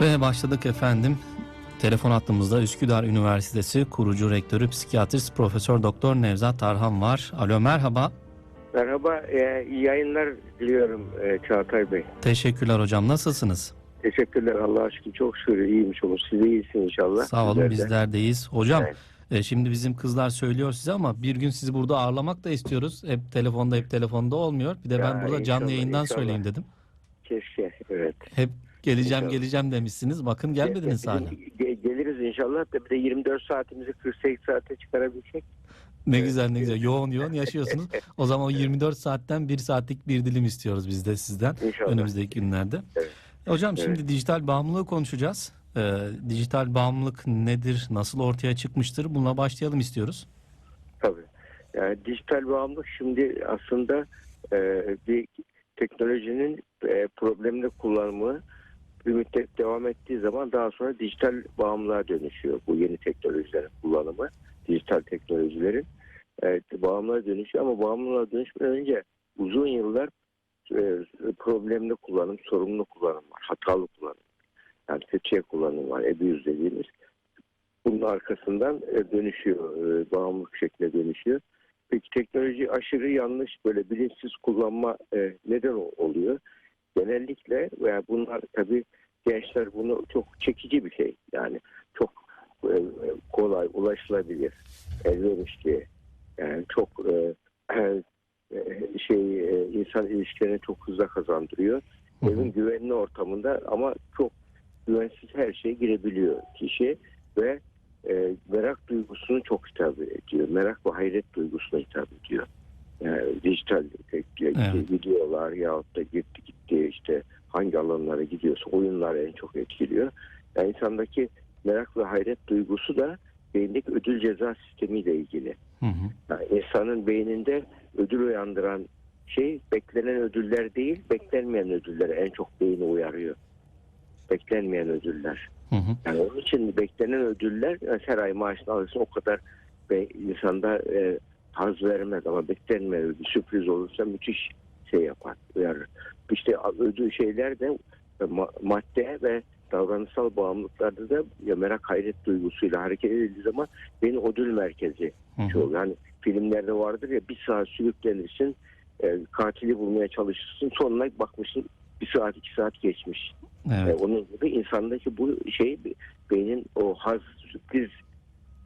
Ve başladık efendim. Telefon hattımızda Üsküdar Üniversitesi kurucu rektörü psikiyatrist Profesör Doktor Nevzat Tarhan var. Alo merhaba. Merhaba, e, iyi yayınlar diliyorum e, Çağatay Bey. Teşekkürler hocam. Nasılsınız? Teşekkürler Allah'a aşkına çok şükür iyiymiş olun. Siz de iyisiniz inşallah. Sağ olun de. bizler deyiz. Hocam Evet. e, şimdi bizim kızlar söylüyor size ama bir gün sizi burada ağırlamak da istiyoruz. Hep telefonda hep telefonda olmuyor. Bir de ben Ya, burada canlı yayından inşallah. söyleyeyim dedim. Keşke, evet. Hep geleceğim İnşallah. geleceğim demişsiniz. Bakın gelmediniz Bizim- hala. ge- geliriz inşallah da bir de 24 saatimizi 48 saate çıkarabilsek. Ne Evet. güzel ne güzel. Yoğun yoğun yaşıyorsunuz. O zaman o 24 saatten bir saatlik bir dilim istiyoruz biz de sizden. İnşallah. önümüzdeki günlerde. Evet. Hocam Evet. şimdi dijital bağımlılığı konuşacağız. Ee, dijital bağımlılık nedir, nasıl ortaya çıkmıştır? Bununla başlayalım istiyoruz. Tabii. Yani dijital bağımlılık şimdi aslında e, bir teknolojinin e, problemli kullanımı bir müddet devam ettiği zaman daha sonra dijital bağımlılığa dönüşüyor. Bu yeni teknolojilerin kullanımı, dijital teknolojilerin e, bağımlılığa dönüşüyor ama bağımlılığa dönüşmeden önce uzun yıllar e, problemli kullanım, sorumlu kullanım var, hatalı kullanım. Yani kötüye kullanım var, abuse dediğimiz bunun arkasından e, dönüşüyor, e, bağımlılık şekline dönüşüyor. Peki teknoloji aşırı yanlış böyle bilinçsiz kullanma e, neden oluyor? Genellikle veya bunlar tabii gençler bunu çok çekici bir şey. Yani çok e, kolay ulaşılabilir, elverişli. Yani çok e, e, şey e, insan ilişkilerini çok hızlı kazandırıyor. Hı hı. Evin güvenli ortamında ama çok güvensiz her şeye girebiliyor kişi ve e, merak duygusunu çok hitap ediyor. Merak ve hayret duygusuna hitap ediyor. Yani dijital tek- Evet. videolar yahut da gitti gitti işte hangi alanlara gidiyorsa oyunlar en çok etkiliyor. Yani insandaki merak ve hayret duygusu da beyindeki ödül ceza sistemiyle ilgili. Hı hı. Yani insanın beyninde ödül uyandıran şey beklenen ödüller değil, beklenmeyen ödüller en çok beyni uyarıyor. Beklenmeyen ödüller. Hı hı. Yani onun için beklenen ödüller her ay maaşını alırsın o kadar be, insanda e, haz vermez ama beklenmeyen ödül sürpriz olursa müthiş şey yapar, uyarır. İşte ödül şeyler de e, ma- madde ve davranışsal bağımlılıklarda da ya merak hayret duygusuyla hareket edildiği zaman beni ödül merkezi şey oluyor. Hani filmlerde vardır ya bir saat sürüklenirsin, e, katili bulmaya çalışırsın, sonuna bakmışsın bir saat iki saat geçmiş. E, Evet. onun gibi insandaki bu şey beynin o haz, sürpriz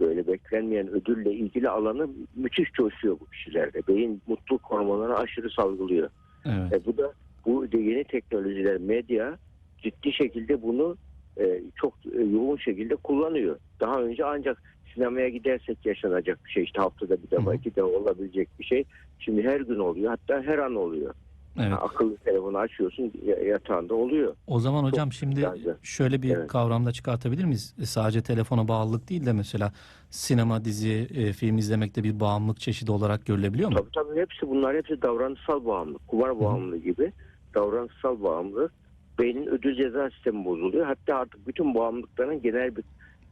böyle beklenmeyen ödülle ilgili alanı müthiş coşuyor bu kişilerde. Beyin mutluluk hormonlarını aşırı salgılıyor. Evet. E, bu da bu de yeni teknolojiler, medya ciddi şekilde bunu e, çok e, yoğun şekilde kullanıyor. Daha önce ancak sinemaya gidersek yaşanacak bir şey. İşte haftada bir defa iki defa olabilecek bir şey. Şimdi her gün oluyor. Hatta her an oluyor. Evet. Akıllı telefonu açıyorsun ya- yatağında oluyor. O zaman hocam şimdi güzeldi. şöyle bir Evet. kavramda çıkartabilir miyiz? E, Sadece telefona bağlılık değil de mesela sinema, dizi, e, film izlemekte bir bağımlılık çeşidi olarak görülebiliyor mu? Tabii tabii hepsi bunlar hepsi davranışsal bağımlılık. Kumar bağımlılığı gibi davranışsal bağımlılık. Beynin ödül ceza sistemi bozuluyor. Hatta artık bütün bağımlılıkların genel bir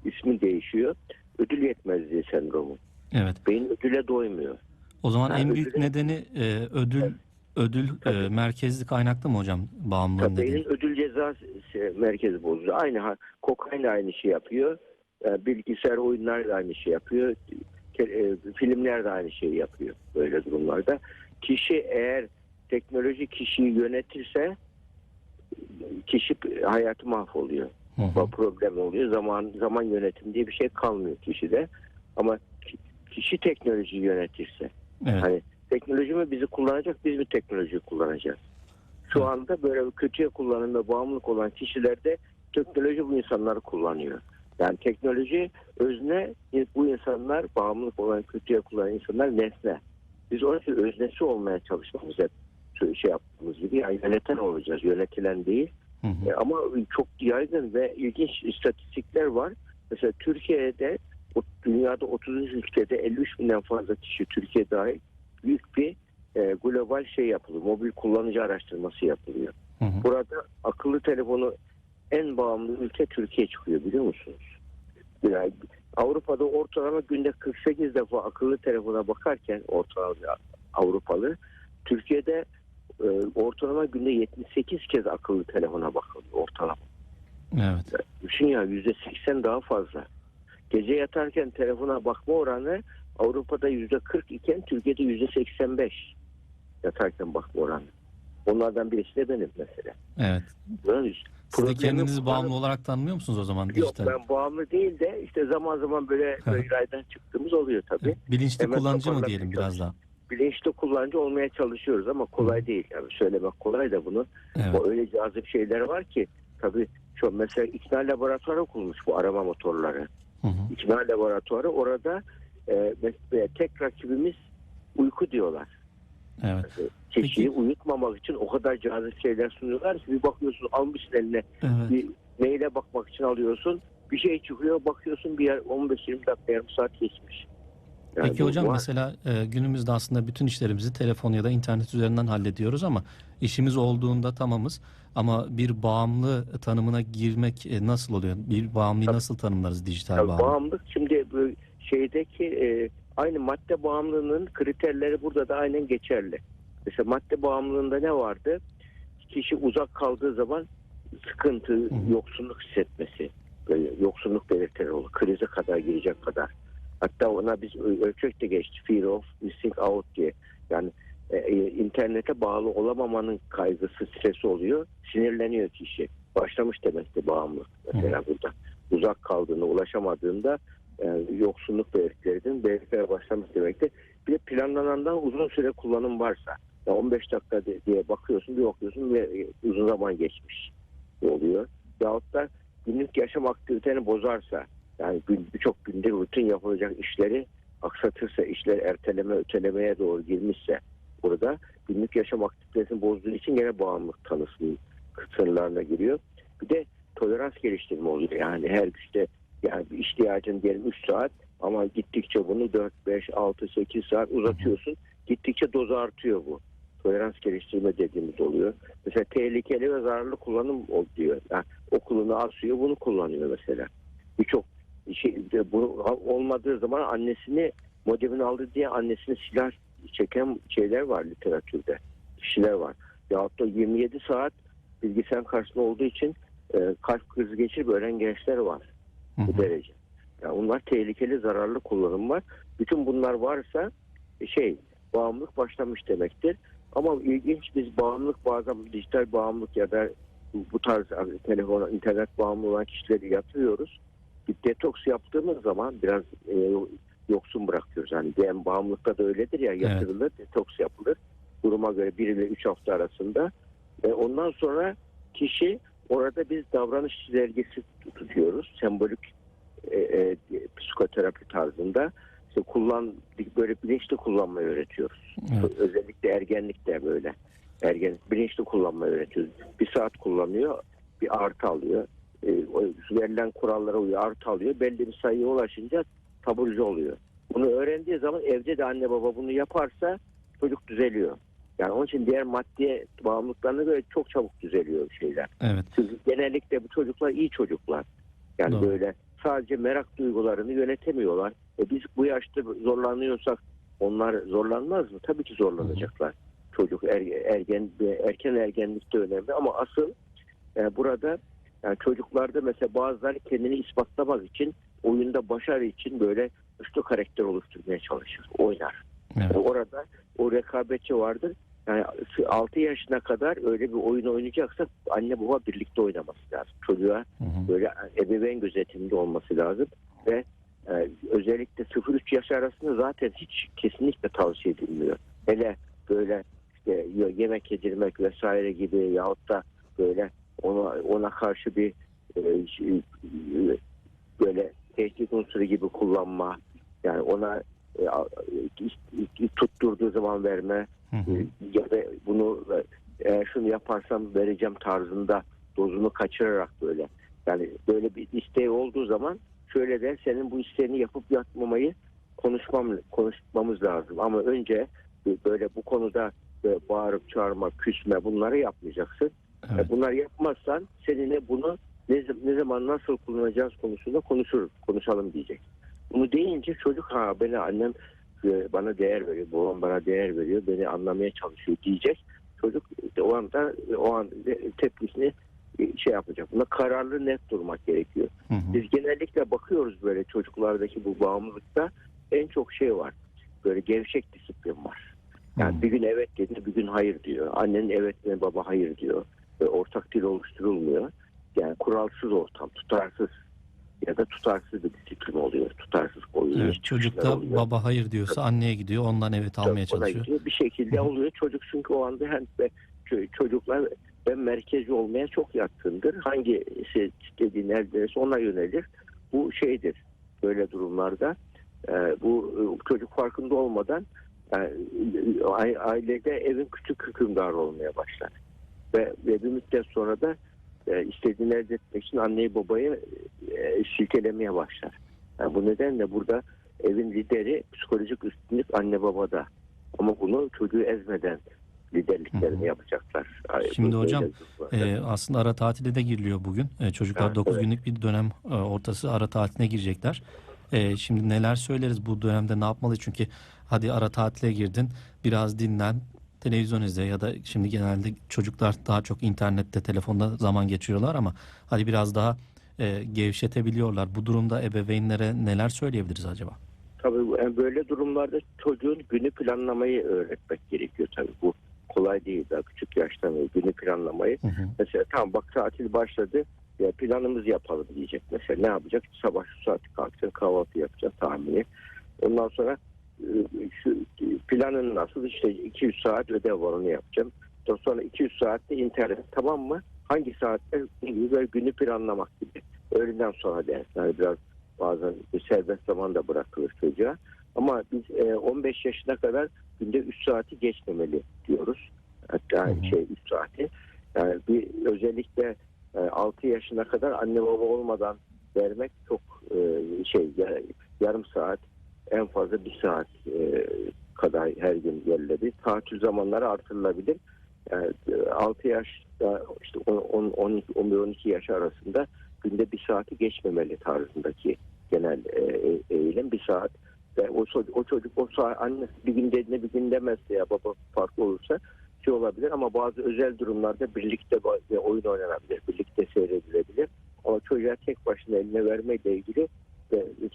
ismi değişiyor. Ödül yetmezliği sendromu. Evet. Beyin ödüle doymuyor. O zaman Ha, en büyük nedeni e, ödül ödül e, merkezli kaynaklı mı hocam bağımlılığın Tabii beynin ödül ceza s- merkezi bozuluyor. Aynı kokain de aynı şey yapıyor. E, Bilgisayar oyunlar da aynı şey yapıyor. E, Filmler de aynı şeyi yapıyor böyle durumlarda. Kişi eğer teknoloji kişiyi yönetirse kişi hayatı mahvoluyor. Hı hı. Problem oluyor. Zaman zaman yönetim diye bir şey kalmıyor kişide. Ama ki- kişi teknolojiyi yönetirse Evet. Hani teknoloji mi bizi kullanacak, biz mi teknolojiyi kullanacağız? Şu anda böyle kötüye kullanım ve bağımlılık olan kişilerde teknoloji bu insanları kullanıyor. Yani teknoloji özne bu insanlar bağımlılık olan kötüye kullanan insanlar nesne. Biz onun için öznesi olmaya çalışmamız hep şey yaptığımız gibi yani yöneten olacağız, yönetilen değil. Hı hı. E, Ama çok yaygın ve ilginç istatistikler var. Mesela Türkiye'de dünyada 30 ülkede 53 binden fazla kişi Türkiye dahil büyük bir e, global şey yapılıyor. Mobil kullanıcı araştırması yapılıyor. Hı hı. Burada akıllı telefonu en bağımlı ülke Türkiye çıkıyor biliyor musunuz? Yani Avrupa'da ortalama günde 48 defa akıllı telefona bakarken ortalama Avrupalı Türkiye'de e, ortalama günde 78 kez akıllı telefona bakılıyor ortalama. Evet. Düşün ya yüzde seksen daha fazla. Gece yatarken telefona bakma oranı Avrupa'da yüzde kırk iken Türkiye'de yüzde seksen beş yatarken bakma oranı. Onlardan birisi de benim mesela. Evet. Siz de kendinizi bağımlı olarak tanımlıyor musunuz o zaman Yok ben bağımlı değil de işte zaman zaman böyle böyle raydan çıktığımız oluyor tabii. Bilinçli Hemen kullanıcı mı diyelim biraz daha? Bilinçli kullanıcı olmaya çalışıyoruz ama kolay değil. Yani söylemek kolay da bunu. Evet. O öyle cazip şeyler var ki tabii şu mesela ikna laboratuvarı kurmuş bu arama motorları. Hı hı. İkna laboratuvarı orada e, ve tek rakibimiz uyku diyorlar. Evet. Kişiyi uyutmamak için o kadar cazip şeyler sunuyorlar ki bir bakıyorsun almışsın eline Evet. bir maile bakmak için alıyorsun. Bir şey çıkıyor bakıyorsun bir yer 15-20 dakika yarım saat geçmiş. Yani Peki hocam var. mesela e, günümüzde aslında bütün işlerimizi telefon ya da internet üzerinden hallediyoruz ama işimiz olduğunda tamamız. Ama bir bağımlı tanımına girmek e, nasıl oluyor? Bir bağımlıyı Tabii. nasıl tanımlarız dijital Tabii bağımlı? bağımlılık şimdi bu şeydeki e, aynı madde bağımlılığının kriterleri burada da aynen geçerli. Mesela madde bağımlılığında ne vardı? Kişi uzak kaldığı zaman sıkıntı, hı. yoksunluk hissetmesi. Böyle yoksunluk belirtileri olur. Krize kadar girecek kadar. Hatta ona biz ölçek de geçti. Fear of missing out diye. Yani e, e, internete bağlı olamamanın kaygısı, stresi oluyor. Sinirleniyor kişi. Başlamış demekti bağımlılık mesela burada. Uzak kaldığında, ulaşamadığında e, yoksunluk belirtilerinin belirtiler başlamış demekti. Bir de planlanandan uzun süre kullanım varsa ya 15 dakika diye bakıyorsun bir bakıyorsun ve e, uzun zaman geçmiş oluyor. Yahut da günlük yaşam aktiviteni bozarsa yani birçok günde rutin yapılacak işleri aksatırsa, işler erteleme, ötelemeye doğru girmişse burada günlük yaşam aktivitesini bozduğu için gene bağımlılık tanısının sınırlarına giriyor. Bir de tolerans geliştirme oluyor. Yani her güçte yani ihtiyacın diyelim 3 saat ama gittikçe bunu 4, 5, 6, 8 saat uzatıyorsun. Gittikçe dozu artıyor bu. Tolerans geliştirme dediğimiz oluyor. Mesela tehlikeli ve zararlı kullanım diyor. Yani okulunu asıyor bunu kullanıyor mesela. Birçok şey, bu olmadığı zaman annesini modemini aldı diye annesini silah çeken şeyler var literatürde. Kişiler var. Yahut da 27 saat bilgisayar karşısında olduğu için e, kalp krizi geçirip ölen gençler var Hı bu derece. Yani bunlar tehlikeli, zararlı kullanım var. Bütün bunlar varsa e, şey bağımlılık başlamış demektir. Ama ilginç biz bağımlılık bazen dijital bağımlılık ya da bu- tarz hani telefon, internet bağımlı olan kişileri yatırıyoruz. Bir detoks yaptığımız zaman biraz e, yoksun bırakıyoruz. Hani diyelim bağımlılıkta da öyledir ya yatırılır, detoks yapılır. Duruma göre 1 ile 3 hafta arasında. Ve ondan sonra kişi orada biz davranış çizelgesi tutuyoruz. Sembolik e, e, psikoterapi tarzında işte kullan böyle bilinçli kullanmayı öğretiyoruz. Evet. Özellikle ergenlikte böyle. Ergen bilinçli kullanmayı öğretiyoruz. Bir saat kullanıyor, bir artı alıyor. E, verilen kurallara uyuyor, artı alıyor. Belli bir sayıya ulaşınca taburcu oluyor. Bunu öğrendiği zaman evde de anne baba bunu yaparsa çocuk düzeliyor. Yani onun için diğer maddi bağımlılıklarına göre çok çabuk düzeliyor şeyler. Evet. Çünkü genellikle bu çocuklar iyi çocuklar. Yani Doğru. böyle sadece merak duygularını yönetemiyorlar. E biz bu yaşta zorlanıyorsak onlar zorlanmaz mı? Tabii ki zorlanacaklar. Çocuk er- ergen erken ergenlikte önemli ama asıl e, burada yani çocuklarda mesela bazıları kendini ispatlamak için oyunda başarı için böyle güçlü karakter oluşturmaya çalışır. Oynar. Evet. Yani orada o rekabetçi vardır. Yani 6 yaşına kadar öyle bir oyun oynayacaksa anne baba birlikte oynaması lazım. Çocuğa Hı hı. böyle ebeveyn gözetiminde olması lazım ve e, özellikle 0-3 yaş arasında zaten hiç kesinlikle tavsiye edilmiyor. Hele böyle işte yemek yedirmek vesaire gibi yahut da böyle ona ona karşı bir e, e, böyle tehdit unsuru gibi kullanma yani ona e, e, tutturduğu zaman verme Hı hı. ya da bunu e, eğer şunu yaparsam vereceğim tarzında dozunu kaçırarak böyle. Yani böyle bir isteği olduğu zaman şöyle der senin bu isteğini yapıp yapmamayı konuşmam konuşmamız lazım. Ama önce böyle bu konuda bağırıp çağırma, küsme bunları yapmayacaksın. Evet. E, Bunları yapmazsan seninle bunu ne, ne zaman nasıl kullanacağız konusunda konuşuruz, konuşalım diyecek. Bunu deyince çocuk ha beni annem e, bana değer veriyor, babam bana değer veriyor, beni anlamaya çalışıyor diyecek. Çocuk o anda o an tepkisini e, şey yapacak. Buna kararlı net durmak gerekiyor. Hı hı. Biz genellikle bakıyoruz böyle çocuklardaki bu bağımlılıkta en çok şey var. Böyle gevşek disiplin var. Yani Hı. bir gün evet dediğinde bir gün hayır diyor. Annenin evet dediğinde baba hayır diyor. Ve ortak dil oluşturulmuyor. Yani kuralsız ortam, tutarsız ya da tutarsız bir disiplin oluyor. Tutarsız oyun. Evet, çocuk da baba hayır diyorsa anneye gidiyor ondan evet almaya Ona çalışıyor. gidiyor. Bir şekilde oluyor. Çocuk çünkü o anda hem de ço- çocuklar ben merkezi olmaya çok yatkındır. Hangisi istediği neredeyse ona yönelir. Bu şeydir. Böyle durumlarda e, bu e, çocuk farkında olmadan e, ailede evin küçük hükümdarı olmaya başlar. Ve, ve bir müddet sonra da e, istediğini elde etmek için anneyi babayı e, silkelemeye başlar. Yani bu nedenle burada evin lideri psikolojik üstünlük anne babada. Ama bunu çocuğu ezmeden liderliklerini Hı hı. yapacaklar. Şimdi hocam. Ee, aslında ara tatile de giriliyor bugün. Ee, çocuklar Evet, 9 evet. günlük bir dönem e, ortası ara tatiline girecekler. Ee, şimdi neler söyleriz bu dönemde ne yapmalı? Çünkü hadi ara tatile girdin biraz dinlen televizyon izle ya da şimdi genelde çocuklar daha çok internette telefonda zaman geçiriyorlar ama hadi biraz daha e, gevşetebiliyorlar. Bu durumda ebeveynlere neler söyleyebiliriz acaba? Tabii yani böyle durumlarda çocuğun günü planlamayı öğretmek gerekiyor tabii. Bu kolay değil daha küçük yaştan günü planlamayı. Hı hı. Mesela tamam bak tatil başladı ya planımızı yapalım diyecek. Mesela ne yapacak? Sabah şu saati kalkacaksın kahvaltı yapacaksın tahmini. Ondan sonra e, şu planın nasıl işte 200 saat ödev var onu yapacağım. Sonra 200 saatte internet tamam mı? Hangi saatte böyle günü planlamak gibi. Öğleden sonra dersler biraz bazen bir serbest zaman da bırakılır çocuğa. Ama biz e, 15 yaşına kadar günde 3 saati geçmemeli diyoruz. Hatta şey 3 saati. Yani bir özellikle e, 6 yaşına kadar anne baba olmadan vermek çok e, şey ya- yarım saat en fazla bir saat e, kadar her gün verilebilir. Tatil zamanları artırılabilir. Yani 6 yaş işte 10 12 11 12 yaş arasında günde bir saati geçmemeli tarzındaki genel e, e- eğilim bir saat ve o o çocuk o saat annesi bir gün dediğine bir gün demezse ya baba farklı olursa şey olabilir ama bazı özel durumlarda birlikte oyun oynanabilir, birlikte seyredilebilir. Ama çocuğa tek başına eline vermeyle ilgili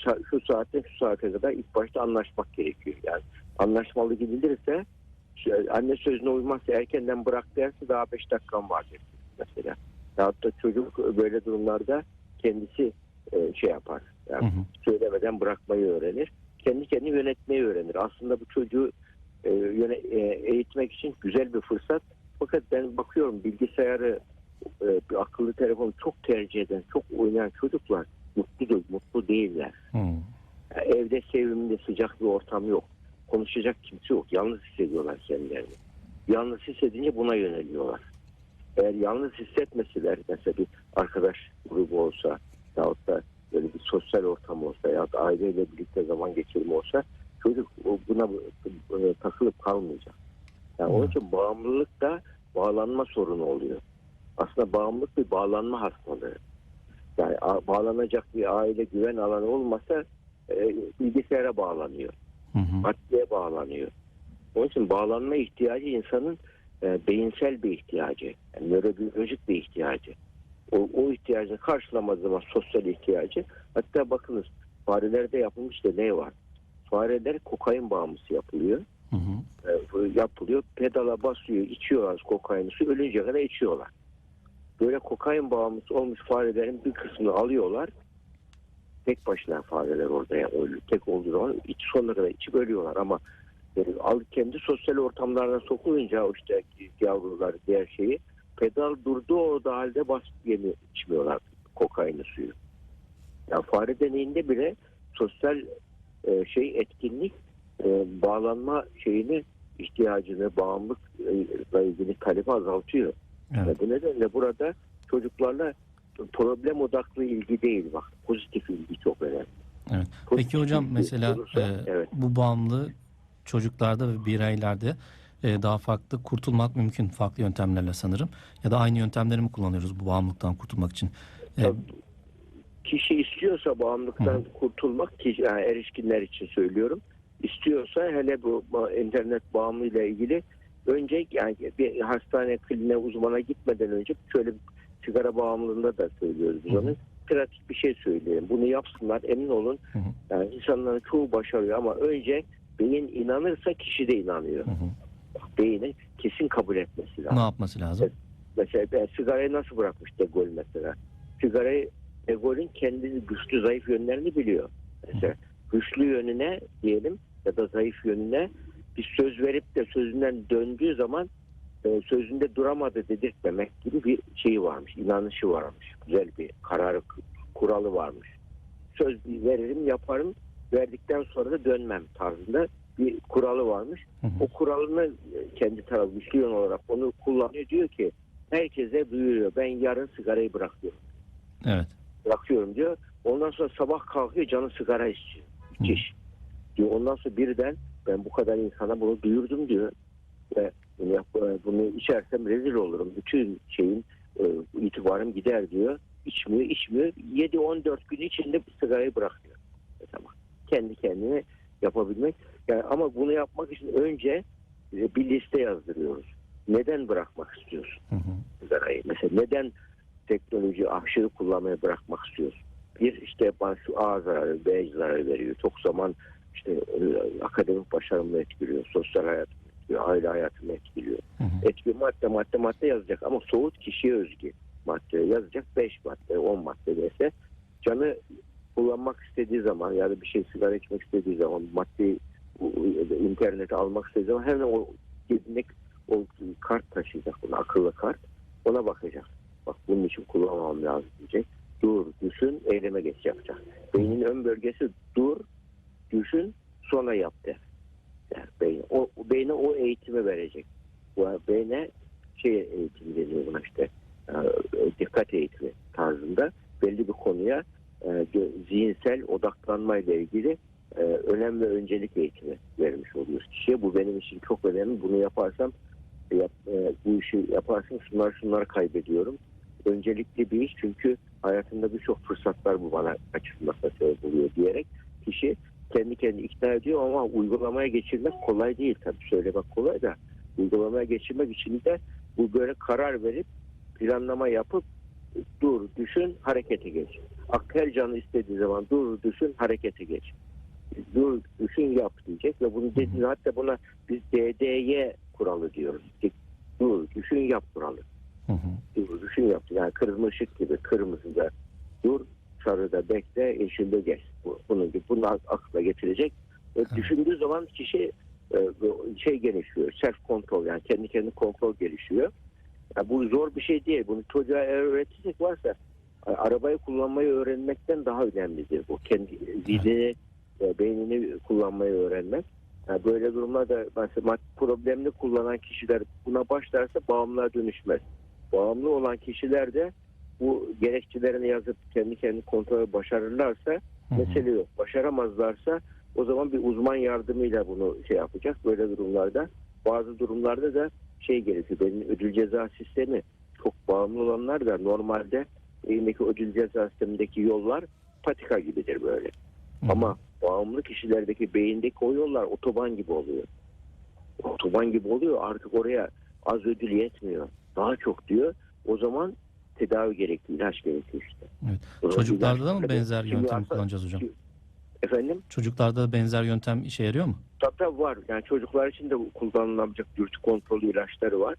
ça- şu saatte şu saate kadar ilk başta anlaşmak gerekiyor. Yani anlaşmalı gidilirse anne sözüne uymazsa erkenden bırak derse daha 5 dakikam var der mesela. Yahut da çocuk böyle durumlarda kendisi e, şey yapar. Hı Yani hı. söylemeden bırakmayı öğrenir. Kendi kendini yönetmeyi öğrenir. Aslında bu çocuğu e, e, eğitmek için güzel bir fırsat. Fakat ben bakıyorum bilgisayarı, akıllı telefonu çok tercih eden, çok oynayan çocuklar mutlu değil, mutlu değiller. Yani evde sevimli, sıcak bir ortam yok. Konuşacak kimse yok. Yalnız hissediyorlar kendilerini. Yalnız hissedince buna yöneliyorlar. Eğer yalnız hissetmeseler mesela bir arkadaş grubu olsa yahut da böyle bir sosyal ortam olsa ya da aileyle birlikte zaman geçirme olsa çocuk buna e, takılıp kalmayacak. Yani onun için bağımlılık da bağlanma sorunu oluyor. Aslında bağımlılık bir bağlanma hastalığı. Yani bağlanacak bir aile güven alanı olmasa e, bilgisayara bağlanıyor. Hı hı. Maddeye bağlanıyor. Onun için bağlanma ihtiyacı insanın e, beyinsel bir ihtiyacı. Yani nörobiyolojik bir ihtiyacı. O, o ihtiyacını karşılamadığı zaman sosyal ihtiyacı. Hatta bakınız farelerde yapılmış deney var. Fareler kokain bağımlısı yapılıyor. Hı hı. E, yapılıyor. Pedala basıyor, içiyorlar kokaini su ölünce kadar içiyorlar. Böyle kokain bağımlısı olmuş farelerin bir kısmını alıyorlar. Tek başına fareler orada yani ölü, tek olduğu zaman iç sonuna kadar içip ölüyorlar ama e, al kendi sosyal ortamlarına sokulunca o işte yavrular diğer şeyi pedal durduğu orada halde basıp yemi içmiyorlar kokaini suyu. Yani fare deneyinde bile sosyal e, şey etkinlik e, bağlanma şeyini ihtiyacını bağımlılıkla ilgili talebi azaltıyor. Evet. Ve bu nedenle burada çocuklarla problem odaklı ilgi değil bak pozitif ilgi çok önemli. Evet. Pozitif Peki hocam mesela olursa, e, evet. bu bağımlı çocuklarda ve bireylerde e, daha farklı kurtulmak mümkün farklı yöntemlerle sanırım. Ya da aynı yöntemleri mi kullanıyoruz bu bağımlılıktan kurtulmak için? E, Tabii. kişi istiyorsa bağımlılıktan Hı kurtulmak ki yani erişkinler için söylüyorum. istiyorsa hele bu internet bağımlılığıyla ilgili önce yani bir hastane kliniğe uzmana gitmeden önce şöyle sigara bağımlılığında da söylüyoruz biz Hı hı. onu. Pratik bir şey söyleyelim. Bunu yapsınlar emin olun. Hı hı. Yani insanların çoğu başarıyor ama önce beyin inanırsa kişi de inanıyor. Hı hı. Beynin kesin kabul etmesi lazım. Ne yapması lazım? Mesela ben sigarayı nasıl bırakmış De Gaulle mesela? Sigarayı De Gaulle'ün kendi güçlü zayıf yönlerini biliyor. Mesela güçlü yönüne diyelim ya da zayıf yönüne bir söz verip de sözünden döndüğü zaman e, sözünde duramadı dedirtmemek gibi bir şeyi varmış. inanışı varmış. Güzel bir kararı kuralı varmış. Söz veririm yaparım verdikten sonra da dönmem tarzında bir kuralı varmış Hı hı. o kuralını kendi tarafı güçlü yön olarak onu kullanıyor. Diyor ki herkese duyuruyor. Ben yarın sigarayı bırakıyorum. Evet. Bırakıyorum diyor. Ondan sonra sabah kalkıyor canı sigara istiyor. Müthiş. Diyor. Ondan sonra birden ben bu kadar insana bunu duyurdum diyor. Ve bunu, bunu içersem rezil olurum. Bütün şeyin e, itibarım gider diyor. İçmiyor, içmiyor. 7-14 gün içinde sigarayı bırakıyor. Tamam. Kendi kendine yapabilmek. Yani ama bunu yapmak için önce e, bir liste yazdırıyoruz. Neden bırakmak istiyorsun Hı hı. sigarayı? Mesela neden teknoloji aşırı kullanmayı bırakmak istiyorsun? Bir işte bana şu A zararı, B zararı veriyor. Çok zaman işte e, akademik başarımı etkiliyor, sosyal hayatımı etkiliyor, aile hayatımı etkiliyor. Hı hı. Etki madde madde madde yazacak ama soğut kişiye özgü madde yazacak 5 madde 10 madde dese canı kullanmak istediği zaman ya da bir şey sigara içmek istediği zaman maddeyi internete almak istediği zaman hemen o cebindeki o kart taşıyacak bunu akıllı kart ona bakacak. Bak bunun için kullanmam lazım diyecek. Dur, düşün, eyleme geç yapacak. Beynin ön bölgesi dur, düşün, sonra yap der. der beyin. O, beyne o eğitimi verecek. Bu beyne şey eğitimi deniyor buna işte e, dikkat eğitimi tarzında belli bir konuya e, zihinsel odaklanma ile ilgili e, önem ve öncelik eğitimi vermiş oluyoruz kişiye. Bu benim için çok önemli. Bunu yaparsam yap, bu işi yaparsam şunlar şunları kaybediyorum. Öncelikli bir iş çünkü hayatımda birçok fırsatlar bu bana açılmasına sebep oluyor diyerek kişi kendi kendini ikna ediyor ama uygulamaya geçirmek kolay değil tabii söylemek kolay da uygulamaya geçirmek için de bu böyle karar verip planlama yapıp dur düşün harekete geç. Akıl canı istediği zaman dur düşün harekete geç. Dur düşün yap diyecek ve bunu dediği hatta buna biz DDY kuralı diyoruz. Dur düşün yap kuralı. Hı hı. Dur düşün yap. Yani kırmızı ışık gibi kırmızıda dur sarıda bekle yeşilde. Bu- Bunun gibi bunu ak- akla getirecek. Ve düşündüğü zaman kişi e, şey gelişiyor. Self kontrol yani kendi kendi kontrol gelişiyor. Ya bu zor bir şey değil. Bunu çocuğa öğretirsek varsa arabayı kullanmayı öğrenmekten daha önemlidir bu. Kendi zihnini, e, beynini kullanmayı öğrenmek. Yani böyle durumlarda mesela problemli kullanan kişiler buna başlarsa bağımlığa dönüşmez. Bağımlı olan kişiler de bu gerekçelerini yazıp kendi kendi kontrolü başarırlarsa Hı hı. mesele yok. Başaramazlarsa o zaman bir uzman yardımıyla bunu şey yapacak böyle durumlarda. Bazı durumlarda da şey gerekiyor. Benim ödül ceza sistemi çok bağımlı olanlar da normalde elindeki ödül ceza sistemindeki yollar patika gibidir böyle. Hı hı. Ama bağımlı kişilerdeki beyindeki o yollar otoban gibi oluyor. Otoban gibi oluyor artık oraya az ödül yetmiyor. Daha çok diyor. O zaman tedavi gerekli, ilaç gerekiyor işte. Evet. Çocuklarda da mı benzer yöntem aslında- kullanacağız hocam? Efendim? Çocuklarda da benzer yöntem işe yarıyor mu? Tabii tabii var. Yani çocuklar için de kullanılabilecek dürtü kontrolü ilaçları var.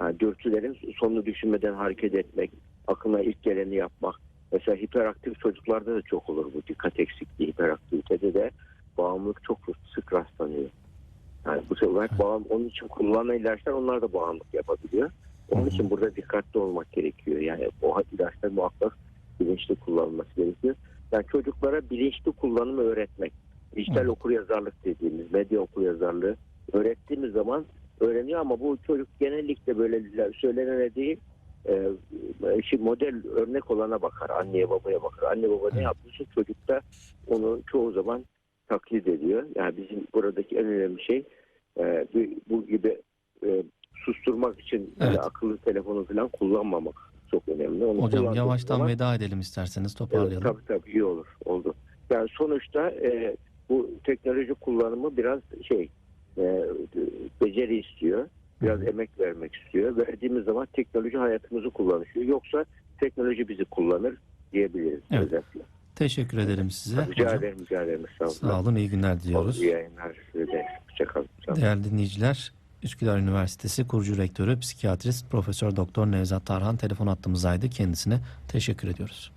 Yani dürtülerin sonunu düşünmeden hareket etmek, aklına ilk geleni yapmak. Mesela hiperaktif çocuklarda da çok olur bu dikkat eksikliği, hiperaktivitede de bağımlılık çok sık rastlanıyor. Yani bu sefer bağım, onun için kullanılan ilaçlar onlar da bağımlılık yapabiliyor. Onun için burada dikkatli olmak gerekiyor. Yani o ilaçlar muhakkak bilinçli kullanılması gerekiyor. Yani çocuklara bilinçli kullanımı öğretmek. Dijital Evet. okuryazarlık dediğimiz, medya okuryazarlığı öğrettiğimiz zaman öğreniyor ama bu çocuk genellikle böyle söylenen değil e, şimdi model örnek olana bakar. Anneye babaya bakar. Anne baba ne yapmışsa çocuk da onu çoğu zaman taklit ediyor. Yani bizim buradaki en önemli şey e, bu, bu gibi e, susturmak için evet. akıllı telefonu falan kullanmamak çok önemli. Onu Hocam yavaştan zaman, veda edelim isterseniz toparlayalım. Evet, tabii tabii iyi olur oldu. Yani sonuçta e, bu teknoloji kullanımı biraz şey e, beceri istiyor. Biraz Hı. emek vermek istiyor. Verdiğimiz zaman teknoloji hayatımızı kullanıyor. Yoksa teknoloji bizi kullanır diyebiliriz. Evet. Özellikle. Teşekkür ederim size. Rica Hocam, ederim, rica ederim. Sağ olun. Sağ olun, iyi günler diliyoruz. İyi yayınlar. Hoşçakalın. Değerli dinleyiciler, Üsküdar Üniversitesi kurucu rektörü, psikiyatrist Profesör Doktor Nevzat Tarhan telefon attığımızdaydı. Kendisine teşekkür ediyoruz.